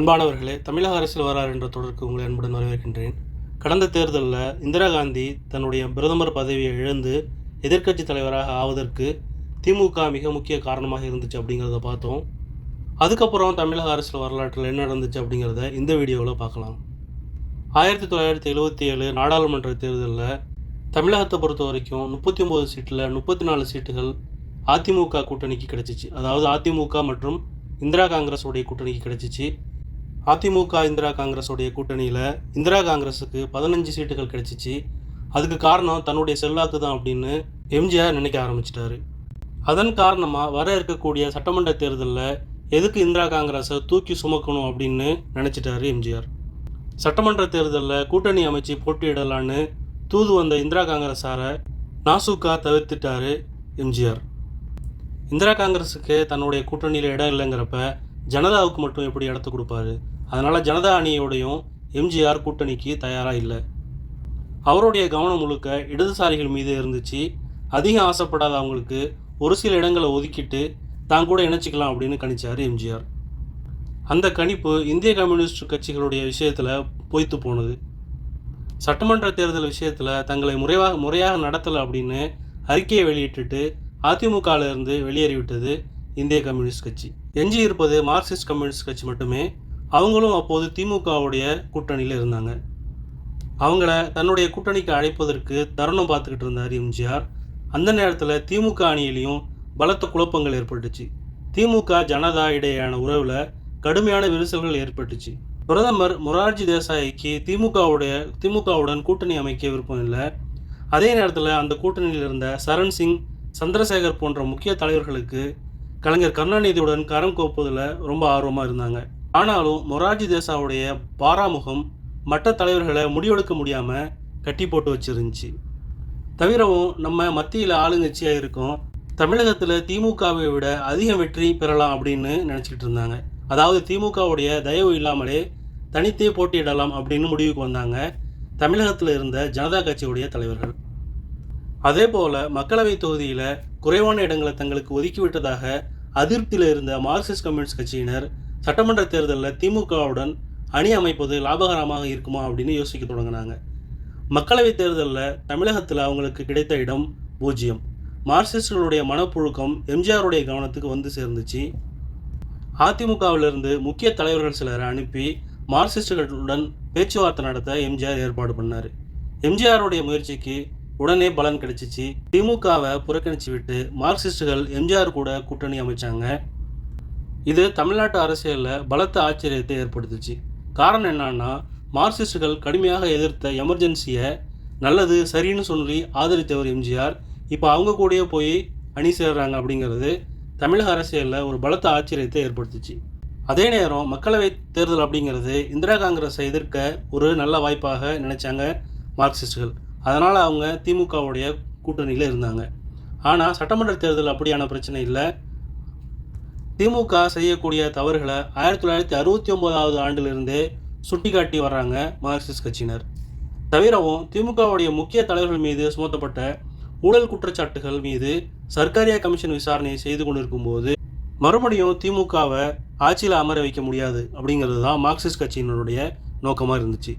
அன்பானவர்களே தமிழக அரசியல் வரலாறு என்ற தொடருக்கு உங்களை அன்புடன் வரவேற்கின்றேன். கடந்த தேர்தலில் இந்திரா காந்தி தன்னுடைய பிரதமர் பதவியை இழந்து எதிர்க்கட்சி தலைவராக ஆவதற்கு திமுக மிக முக்கிய காரணமாக இருந்துச்சு அப்படிங்கிறத பார்த்தோம். அதுக்கப்புறம் தமிழக அரசியல் வரலாற்றில் என்ன நடந்துச்சு அப்படிங்கிறத இந்த வீடியோவில் பார்க்கலாம். ஆயிரத்தி தொள்ளாயிரத்தி எழுபத்தி ஏழு நாடாளுமன்ற தேர்தலில் தமிழகத்தை பொறுத்த வரைக்கும் முப்பத்தி ஒம்பது சீட்டில் முப்பத்தி நாலு சீட்டுகள் அதிமுக கூட்டணிக்கு கிடச்சிச்சு. அதாவது அதிமுக மற்றும் இந்திரா காங்கிரஸ் உடைய கூட்டணிக்கு கிடைச்சிச்சு. அதிமுக இந்திரா காங்கிரஸோடைய கூட்டணியில் இந்திரா காங்கிரஸுக்கு பதினஞ்சு சீட்டுகள் கிடைச்சிச்சு. அதுக்கு காரணம் தன்னுடைய செல்வாக்கு தான் அப்படின்னு எம்ஜிஆர் நினைக்க ஆரம்பிச்சிட்டாரு. அதன் காரணமாக வர இருக்கக்கூடிய சட்டமன்ற தேர்தலில் எதுக்கு இந்திரா காங்கிரஸை தூக்கி சுமக்கணும் அப்படின்னு நினச்சிட்டாரு எம்ஜிஆர். சட்டமன்ற தேர்தலில் கூட்டணி அமைச்சு போட்டியிடலான்னு தூது வந்த இந்திரா காங்கிரஸாரை நாசுக்கா தவிர்த்துட்டாரு எம்ஜிஆர். இந்திரா காங்கிரஸுக்கு தன்னுடைய கூட்டணியில் இடம் இல்லைங்கிறப்ப ஜனதாவுக்கு மட்டும் எப்படி இடத்த கொடுப்பாரு? அதனால் ஜனதா அணியோடையும் எம்ஜிஆர் கூட்டணிக்கு தயாராக இல்லை. அவருடைய கவனம் முழுக்க இடதுசாரிகள் மீது இருந்துச்சு. அதிகம் ஆசைப்படாத அவங்களுக்கு ஒரு சில இடங்களை ஒதுக்கிட்டு தான் கூட இணைச்சிக்கலாம் அப்படின்னு கணிச்சார் எம்ஜிஆர். அந்த கணிப்பு இந்திய கம்யூனிஸ்ட் கட்சிகளுடைய விஷயத்தில் பொய்த்து போனது. சட்டமன்ற தேர்தல் விஷயத்தில் தங்களை முறைவாக முறையாக நடத்தலை அப்படின்னு அறிக்கையை வெளியிட்டுட்டு அதிமுகவிலிருந்து வெளியேறிவிட்டது. இந்திய கம்யூனிஸ்ட் கட்சி. எஞ்சி இருப்பது மார்க்சிஸ்ட் கம்யூனிஸ்ட் கட்சி மட்டுமே. அவங்களும் அப்போது திமுகவுடைய கூட்டணியில் இருந்தாங்க. அவங்கள தன்னுடைய கூட்டணிக்கு அழைப்பதற்கு தருணம் பார்த்துக்கிட்டு இருந்தார் எம்ஜிஆர். அந்த நேரத்தில் திமுக அணியிலையும் பலத்த குழப்பங்கள் ஏற்பட்டுச்சு. திமுக ஜனதா இடையேயான உறவில் கடுமையான விரிசல்கள் ஏற்பட்டுச்சு. பிரதமர் மொரார்ஜி தேசாய்க்கு திமுகவுடைய திமுகவுடன் கூட்டணி அமைக்க விருப்பம் இல்லை. அதே நேரத்தில் அந்த கூட்டணியில் இருந்த சரண் சிங் சந்திரசேகர் போன்ற முக்கிய தலைவர்களுக்கு கலைஞர் கருணாநிதியுடன் கரம் கோப்பதில் ரொம்ப ஆர்வமாக இருந்தாங்க. ஆனாலும் மொரார்ஜி தேசாவுடைய பாராமுகம் மற்ற தலைவர்களை முடிவெடுக்க முடியாமல் கட்டி போட்டு வச்சிருந்துச்சு. தவிரவும் நம்ம மத்தியில் ஆளுங்கட்சியாக இருக்கோம் தமிழகத்தில் திமுகவை விட அதிக வெற்றி பெறலாம் அப்படின்னு நினச்சிக்கிட்டு இருந்தாங்க. அதாவது திமுகவுடைய தயவு இல்லாமலே தனித்தே போட்டியிடலாம் அப்படின்னு முடிவுக்கு வந்தாங்க தமிழகத்தில் இருந்த ஜனதா கட்சியுடைய தலைவர்கள். அதே போல் மக்களவை தொகுதியில் குறைவான இடங்களை தங்களுக்கு ஒதுக்கிவிட்டதாக அதிருப்தியில் இருந்த மார்க்சிஸ்ட் கம்யூனிஸ்ட் கட்சியினர் சட்டமன்ற தேர்தலில் திமுகவுடன் அணி அமைப்பது லாபகரமாக இருக்குமா அப்படின்னு யோசிக்க தொடங்கினாங்க. மக்களவைத் தேர்தலில் தமிழகத்தில் அவங்களுக்கு கிடைத்த இடம் பூஜ்ஜியம். மார்க்சிஸ்டுகளுடைய மனப்புழுக்கம் எம்ஜிஆருடைய கவனத்துக்கு வந்து சேர்ந்துச்சு. அதிமுகவிலிருந்து முக்கிய தலைவர்கள் சிலரை அனுப்பி மார்க்சிஸ்டுகளுடன் பேச்சுவார்த்தை நடத்த எம்ஜிஆர் ஏற்பாடு பண்ணார். எம்ஜிஆருடைய முயற்சிக்கு உடனே பலன் கிடைச்சிச்சு. திமுகவை புறக்கணிச்சு விட்டு மார்க்சிஸ்டுகள் எம்ஜிஆர் கூட கூட்டணி அமைச்சாங்க. இது தமிழ்நாட்டு அரசியலில் பலத்த ஆச்சரியத்தை ஏற்படுத்துச்சு. காரணம் என்னன்னா மார்க்சிஸ்டுகள் கடுமையாக எதிர்த்த எமர்ஜென்சியை நல்லது சரின்னு சொல்லி ஆதரித்தவர் எம்ஜிஆர். இப்போ அவங்க கூடயே போய் அணி சேர்றாங்க அப்படிங்கிறது தமிழக அரசியலில் ஒரு பலத்த ஆச்சரியத்தை ஏற்படுத்துச்சு. அதே நேரம் மக்களவை தேர்தல் அப்படிங்கிறது இந்திரா காங்கிரஸை எதிர்க்க ஒரு நல்ல வாய்ப்பாக நினைச்சாங்க மார்க்சிஸ்டுகள். அதனால் அவங்க திமுகவுடைய கூட்டணியில் இருந்தாங்க. ஆனால் சட்டமன்ற தேர்தல் அப்படியான பிரச்சனை இல்லை. திமுக செய்யக்கூடிய தவறுகளை ஆயிரத்தி தொள்ளாயிரத்தி அறுபத்தி ஒம்போதாவது ஆண்டிலிருந்தே சுட்டிக்காட்டி வர்றாங்க மார்க்சிஸ்ட் கட்சியினர். தவிரவும் திமுகவுடைய முக்கிய தலைவர்கள் மீது சுமத்தப்பட்ட ஊழல் குற்றச்சாட்டுகள் மீது சர்க்காரியா கமிஷன் விசாரணையை செய்து கொண்டிருக்கும் போது மறுபடியும் திமுகவை ஆட்சியில் அமர வைக்க முடியாது அப்படிங்கிறது தான் மார்க்சிஸ்ட் கட்சியினருடைய நோக்கமாக இருந்துச்சு.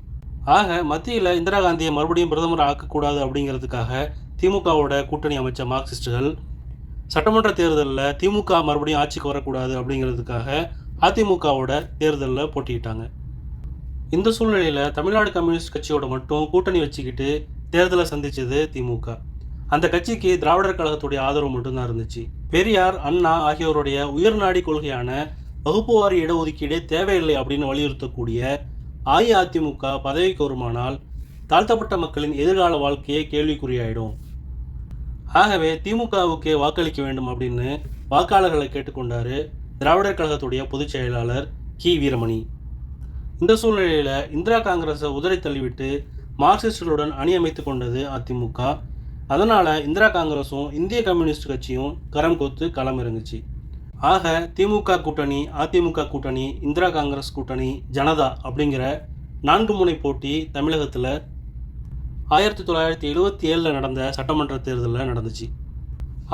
ஆக மத்தியில் இந்திரா காந்தியை மறுபடியும் பிரதமர் ஆக்கக்கூடாது அப்படிங்கிறதுக்காக திமுகவோட கூட்டணி அமைச்ச மார்க்சிஸ்டுகள் சட்டமன்ற தேர்தலில் திமுக மறுபடியும் ஆட்சிக்கு வரக்கூடாது அப்படிங்கிறதுக்காக அதிமுகவோட தேர்தலில் போட்டியிட்டாங்க. இந்த சூழ்நிலையில் தமிழ்நாடு கம்யூனிஸ்ட் கட்சியோட மட்டும் கூட்டணி வச்சுக்கிட்டு தேர்தலை சந்தித்தது திமுக. அந்த கட்சிக்கு திராவிடர் கழகத்துடைய ஆதரவு மட்டும்தான் இருந்துச்சு. பெரியார் அண்ணா ஆகியோருடைய உயர்நாடி கொள்கையான வகுப்புவாரி இடஒதுக்கீடே தேவையில்லை அப்படின்னு வலியுறுத்தக்கூடிய அஇஅதிமுக பதவி கோருமானால் தாழ்த்தப்பட்ட மக்களின் எதிர்கால வாழ்க்கையே கேள்விக்குறியாயிடும். ஆகவே திமுகவுக்கு வாக்களிக்க வேண்டும் அப்படின்னு வாக்காளர்களை கேட்டுக்கொண்டார் திராவிடர் கழகத்துடைய பொதுச் செயலாளர் கி. வீரமணி. இந்த சூழ்நிலையில் இந்திரா காங்கிரஸை உதறி தள்ளிவிட்டு மார்க்சிஸ்டுகளுடன் அணி அமைத்து கொண்டது அதிமுக. அதனால் இந்திரா காங்கிரஸும் இந்திய கம்யூனிஸ்ட் கட்சியும் கரம் கோத்து களம் இறங்குச்சு ஆக திமுக கூட்டணி அதிமுக கூட்டணி இந்திரா காங்கிரஸ் கூட்டணி ஜனதா அப்படிங்கிற நான்கு முனை போட்டி தமிழகத்தில் ஆயிரத்தி தொள்ளாயிரத்தி எழுபத்தி ஏழில் நடந்த சட்டமன்ற தேர்தலில் நடந்துச்சு.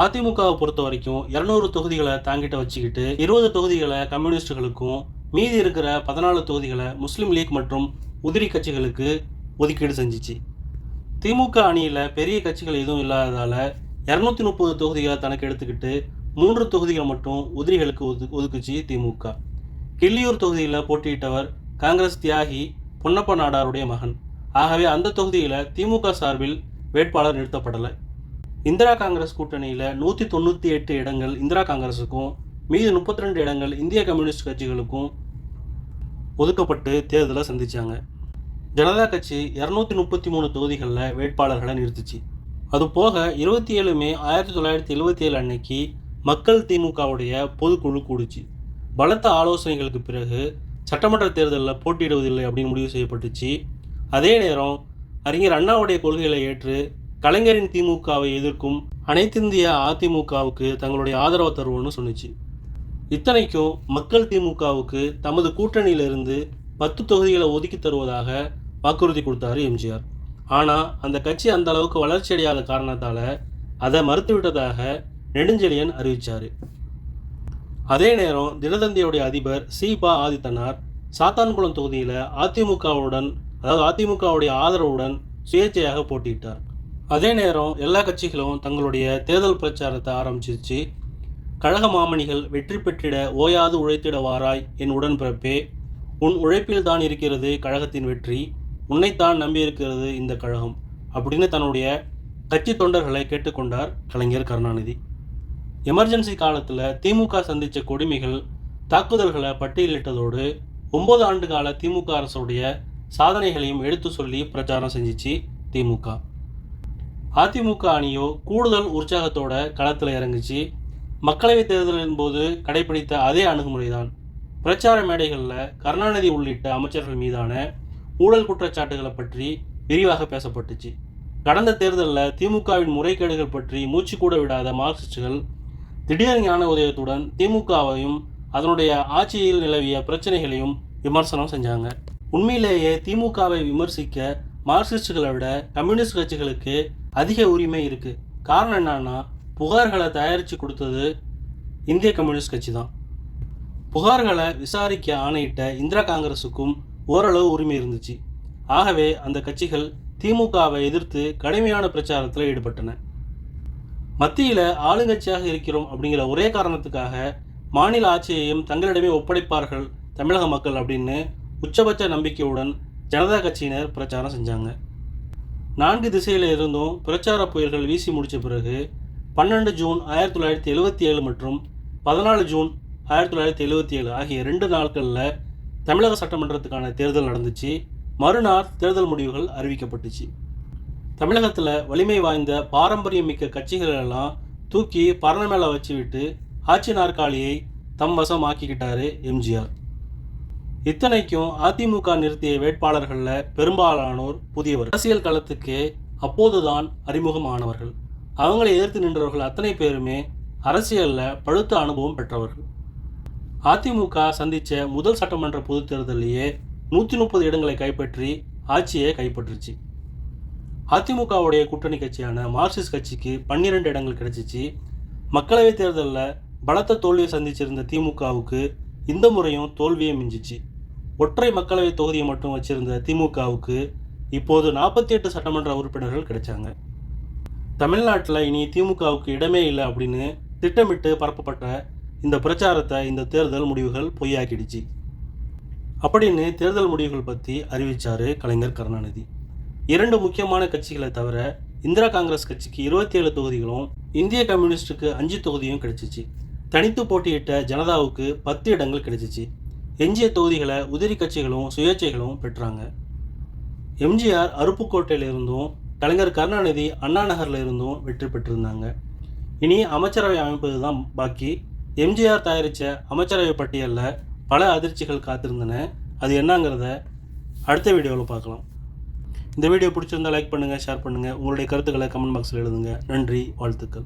அதிமுகவை பொறுத்த வரைக்கும் இரநூறு தொகுதிகளை தாங்கிட்ட வச்சுக்கிட்டு இருபது தொகுதிகளை கம்யூனிஸ்டுகளுக்கும் மீதி இருக்கிற பதினாலு தொகுதிகளை முஸ்லீம் லீக் மற்றும் உதிரி கட்சிகளுக்கு ஒதுக்கீடு செஞ்சிச்சு. திமுக அணியில் பெரிய கட்சிகள் எதுவும் இல்லாததால் இரநூத்தி முப்பது தொகுதிகளை தனக்கு எடுத்துக்கிட்டு மூன்று தொகுதிகள் மட்டும் உதிரிகளுக்கு ஒது ஒதுக்குச்சு திமுக. கிள்ளியூர் தொகுதியில் போட்டியிட்டவர் காங்கிரஸ் தியாகி பொன்னப்ப நாடாருடைய மகன். ஆகவே அந்த தொகுதியில் திமுக சார்பில் வேட்பாளர் நிறுத்தப்படலை. இந்திரா காங்கிரஸ் கூட்டணியில் நூற்றி தொண்ணூற்றி எட்டு இடங்கள் இந்திரா காங்கிரஸுக்கும் மீது முப்பத்தி ரெண்டு இடங்கள் இந்திய கம்யூனிஸ்ட் கட்சிகளுக்கும் ஒதுக்கப்பட்டு தேர்தலை சந்தித்தாங்க ஜனதா கட்சி இரநூத்தி முப்பத்தி மூணு தொகுதிகளில் வேட்பாளர்களை நிறுத்துச்சு. அது போக இருபத்தி ஏழு மே ஆயிரத்தி தொள்ளாயிரத்தி எழுபத்தி ஏழு அன்னைக்கு மக்கள் திமுகவுடைய பொதுக்குழு கூடுச்சு. பலத்த ஆலோசனைகளுக்கு பிறகு சட்டமன்ற தேர்தலில் போட்டியிடுவதில்லை அப்படின்னு முடிவு செய்யப்பட்டுச்சு. அதே நேரம் அறிஞர் அண்ணாவுடைய கொள்கைகளை ஏற்று கலைஞரின் திமுகவை எதிர்க்கும் அனைத்திந்திய அதிமுகவுக்கு தங்களுடைய ஆதரவை தருவோம்னு சொன்னிச்சு. இத்தனைக்கும் மக்கள் திமுகவுக்கு தமது கூட்டணியிலிருந்து பத்து தொகுதிகளை ஒதுக்கி தருவதாக வாக்குறுதி கொடுத்தாரு எம்ஜிஆர். ஆனால் அந்த கட்சி அந்த அளவுக்கு வளர்ச்சி அடையாத காரணத்தால் அதை மறுத்துவிட்டதாக நெடுஞ்செழியன் அறிவித்தார் அதே நேரம் தினதந்தியுடைய அதிபர் சீபா ஆதித்தனார் சாத்தான்குளம் தொகுதியில் அதிமுகவுடன் அதாவது அதிமுகவுடைய ஆதரவுடன் சுயேட்சையாக போட்டியிட்டார். அதே நேரம் எல்லா கட்சிகளும் தங்களுடைய தேர்தல் பிரச்சாரத்தை ஆரம்பிச்சிருச்சு. கழக மாமணிகள் வெற்றி பெற்றிட ஓயாது உழைத்திட வாராய் என் உடன்பிறப்பே. உன் உழைப்பில் தான் இருக்கிறது கழகத்தின் வெற்றி. உன்னைத்தான் நம்பியிருக்கிறது இந்த கழகம். அப்படின்னு தன்னுடைய கட்சி தொண்டர்களை கேட்டுக்கொண்டார் கலைஞர் கருணாநிதி. எமர்ஜென்சி காலத்தில் திமுக சந்தித்த கொடுமைகள் தாக்குதல்களை பட்டியலிட்டதோடு ஒன்பது ஆண்டு கால திமுக அரசுடைய சாதனைகளையும் எடுத்து சொல்லி பிரச்சாரம் செஞ்சிச்சு திமுக. அதிமுக அணியோ கூடுதல் உற்சாகத்தோட களத்தில் இறங்குச்சு. மக்களவைத் தேர்தலின் போது கடைபிடித்த அதே அணுகுமுறை தான் பிரச்சார மேடைகளில் கருணாநிதி உள்ளிட்ட அமைச்சர்கள் மீதான ஊழல் குற்றச்சாட்டுகளை பற்றி விரிவாக பேசப்பட்டுச்சு. கடந்த தேர்தலில் திமுகவின் முறைகேடுகள் பற்றி மூச்சு கூட விடாத மார்க்சிஸ்டுகள் திடீர் ஞான உதயத்துடன் திமுகவையும் அதனுடைய ஆட்சியில் நிலவிய பிரச்சனைகளையும் விமர்சனம் செஞ்சாங்க. உண்மையிலேயே திமுகவை விமர்சிக்க மார்க்சிஸ்டுகளை விட கம்யூனிஸ்ட் கட்சிகளுக்கு அதிக உரிமை இருக்கு. காரணம் என்னன்னா புகார்களை தயாரித்து கொடுத்தது இந்திய கம்யூனிஸ்ட் கட்சி தான் புகார்களை விசாரிக்க ஆணையிட்ட இந்திரா காங்கிரஸுக்கும் ஓரளவு உரிமை இருந்துச்சு. ஆகவே அந்த கட்சிகள் திமுகவை எதிர்த்து கடுமையான பிரச்சாரத்தில் ஈடுபட்டன. மத்தியில் ஆளுங்கட்சியாக இருக்கிறோம் அப்படிங்கிற ஒரே காரணத்துக்காக மாநில ஆட்சியையும் தங்களிடமே ஒப்படைப்பார்கள் தமிழக மக்கள் அப்படின்னு உச்சபட்ச நம்பிக்கையுடன் ஜனதா கட்சியினர் பிரச்சாரம் செஞ்சாங்க. நான்கு திசையில் இருந்தும் பிரச்சார புயல்கள் வீசி முடித்த பிறகு பன்னெண்டு ஜூன் ஆயிரத்தி தொள்ளாயிரத்தி எழுபத்தி ஏழு மற்றும் பதினாலு ஜூன் ஆயிரத்தி தொள்ளாயிரத்தி எழுபத்தி ஏழு ஆகிய ரெண்டு நாட்களில் தமிழக சட்டமன்றத்துக்கான தேர்தல் நடந்துச்சு. மறுநாள் தேர்தல் முடிவுகள் அறிவிக்கப்பட்டுச்சு. தமிழகத்தில் வலிமை வாய்ந்த பாரம்பரியம் மிக்க கட்சிகள் எல்லாம் தூக்கி பரண மேலே வச்சு விட்டு ஆட்சி நாற்காலியை தம் வசம் ஆக்கிக்கிட்டாரு எம்ஜிஆர். இத்தனைக்கும் அதிமுக நிறுத்திய வேட்பாளர்களில் பெரும்பாலானோர் புதியவர். அரசியல் களத்துக்கு அப்போதுதான் அறிமுகமானவர்கள். அவங்களை எதிர்த்து நின்றவர்கள் அத்தனை பேருமே அரசியலில் பழுத்த அனுபவம் பெற்றவர்கள். அதிமுக சந்தித்த முதல் சட்டமன்ற பொதுத் தேர்தலிலேயே நூற்றி முப்பது இடங்களை கைப்பற்றி ஆட்சியை கைப்பற்றுச்சு. அதிமுகவுடைய கூட்டணி கட்சியான மார்க்சிஸ்ட் கட்சிக்கு பன்னிரெண்டு இடங்கள் கிடைச்சிச்சு. மக்களவைத் தேர்தலில் பலத்த தோல்வியை சந்திச்சிருந்த திமுகவுக்கு இந்த முறையும் தோல்வியை மிஞ்சிச்சு. ஒற்றை மக்களவை தொகுதியை மட்டும் வச்சிருந்த திமுகவுக்கு இப்போது நாற்பத்தி எட்டு சட்டமன்ற உறுப்பினர்கள் கிடைச்சாங்க. தமிழ்நாட்டில் இனி திமுகவுக்கு இடமே இல்லை அப்படின்னு திட்டமிட்டு பரப்பப்பட்ட இந்த பிரச்சாரத்தை இந்த தேர்தல் முடிவுகள் பொய்யாக்கிடுச்சு. அப்படின்னு தேர்தல் முடிவுகள் பற்றி அறிவிச்சார் கலைஞர் கருணாநிதி. இரண்டு முக்கியமான கட்சிகளை தவிர இந்திரா காங்கிரஸ் கட்சிக்கு இருபத்தி ஏழு தொகுதிகளும் இந்திய கம்யூனிஸ்டுக்கு அஞ்சு தொகுதியும் கிடைச்சிச்சு. தனித்து போட்டியிட்ட ஜனதாவுக்கு பத்து இடங்கள் கிடைச்சிச்சு. எஞ்சிய தொகுதிகளை உதிரி கட்சிகளும் சுயேட்சைகளும் பெற்றாங்க. எம்ஜிஆர் அருப்புக்கோட்டையிலிருந்தும் கலைஞர் கருணாநிதி அண்ணா நகரில் இருந்தும் வெற்றி பெற்றிருந்தாங்க. இனி அமைச்சரவை அமைப்பது தான் பாக்கி. எம்ஜிஆர் தயாரித்த அமைச்சரவை பட்டியலில் பல அதிர்ச்சிகள் காத்திருந்தன. அது என்னங்கிறத அடுத்த வீடியோவில் பார்க்கலாம். இந்த வீடியோ பிடிச்சிருந்தால் லைக் பண்ணுங்கள் ஷேர் பண்ணுங்கள் உங்களுடைய கருத்துக்களை கமெண்ட் பாக்ஸில் எழுதுங்க. நன்றி வாழ்த்துக்கள்.